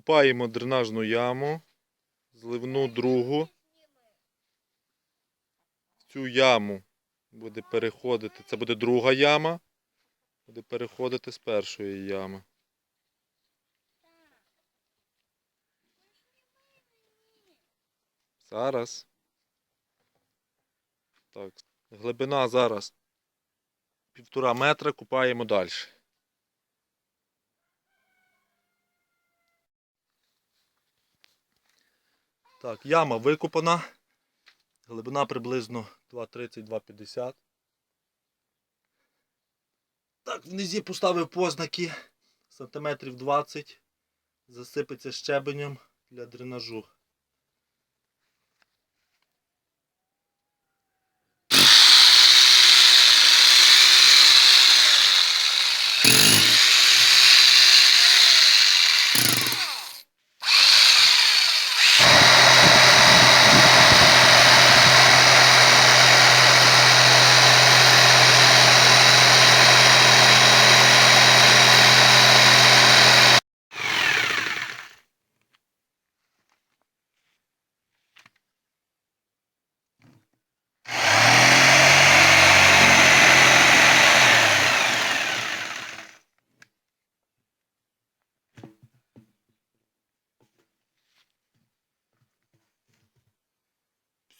Купаємо дренажну яму, зливну другу. В цю яму буде переходити. Це буде друга яма. Буде переходити з першої ями. Зараз. Так. Глибина зараз півтора метра, купаємо далі. Так, яма викопана. Глибина приблизно 2,30-2,50. Так, внизі поставив познаки сантиметрів 20. Засипеться щебенем для дренажу.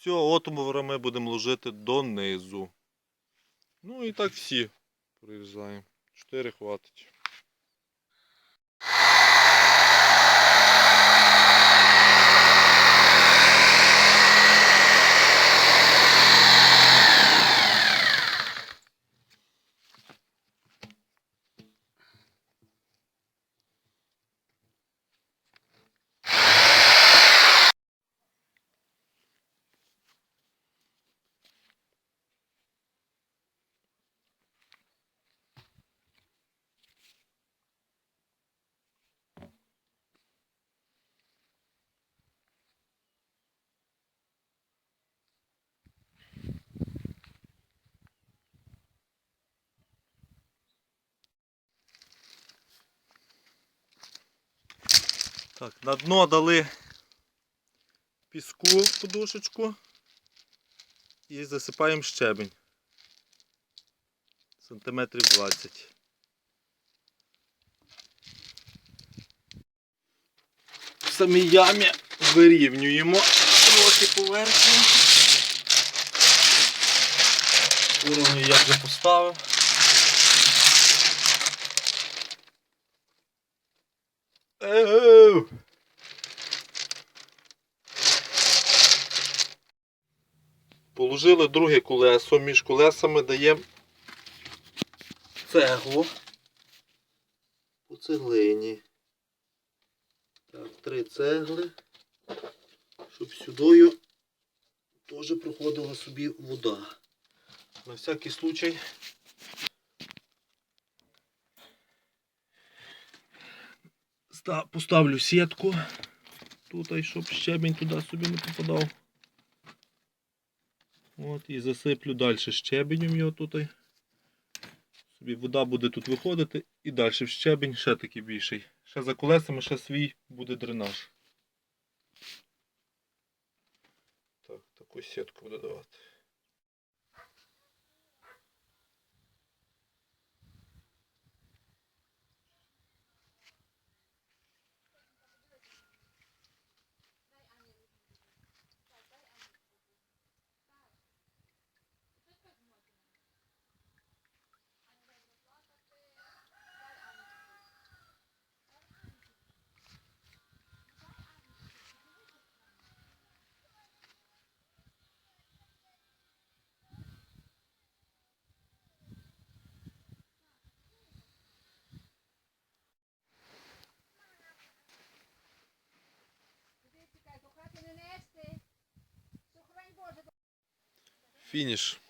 Все, отвори ми будемо ложити донизу. Ну і так всі прорізаємо. Чотири хватить. Так, на дно дали піску в подушечку і засипаємо щебень. Сантиметрів 20. В самій ямі вирівнюємо трохи поверхню. Уровню я вже поставив. Положили друге колесо, між колесами даємо цеглу по цеглині. Так, три цегли, щоб сюдою теж проходила собі вода. На всякий случай поставлю сітку тут, щоб щебінь туди собі не попадав. От, і засиплю далі щебенем його тут. Собі вода буде тут виходити і далі в щебень ще такий більший. Ще за колесами ще свій буде дренаж. Так, таку сітку буду давати. Фініш.